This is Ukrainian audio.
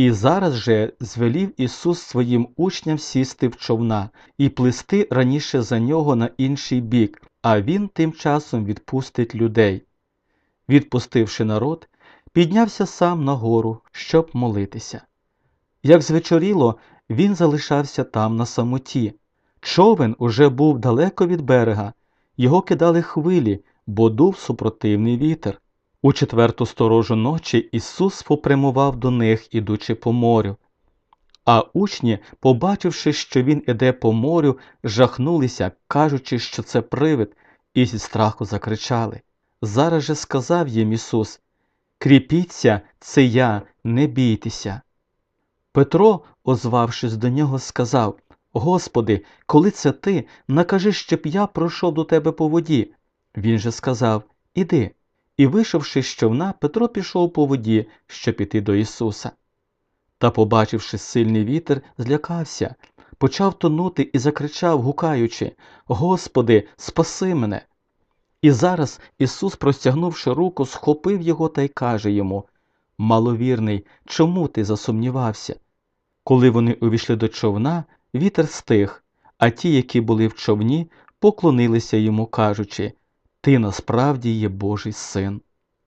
І зараз же звелів Ісус своїм учням сісти в човна і плисти раніше за нього на інший бік, а Він тим часом відпустить людей. Відпустивши народ, піднявся сам на гору, щоб молитися. Як звечоріло, він залишався там на самоті. Човен уже був далеко від берега, його кидали хвилі, бо дув супротивний вітер. У четверту сторожу ночі Ісус попрямував до них, ідучи по морю. А учні, побачивши, що він іде по морю, жахнулися, кажучи, що це привид, і зі страху закричали. Зараз же сказав їм Ісус Кріпіться, це я, не бійтеся. Петро, озвавшись до нього, сказав Господи, коли це ти, накажи, щоб я пройшов до тебе по воді. Він же сказав Іди. І, вийшовши з човна, Петро пішов по воді, щоб іти до Ісуса. Та, побачивши сильний вітер, злякався, почав тонути і закричав, гукаючи Господи, спаси мене. І зараз Ісус, простягнувши руку, схопив його та й каже йому Маловірний, чому ти засумнівався? Коли вони увійшли до човна, вітер стих, а ті, які були в човні, поклонилися йому, кажучи Ти насправді є Божий син.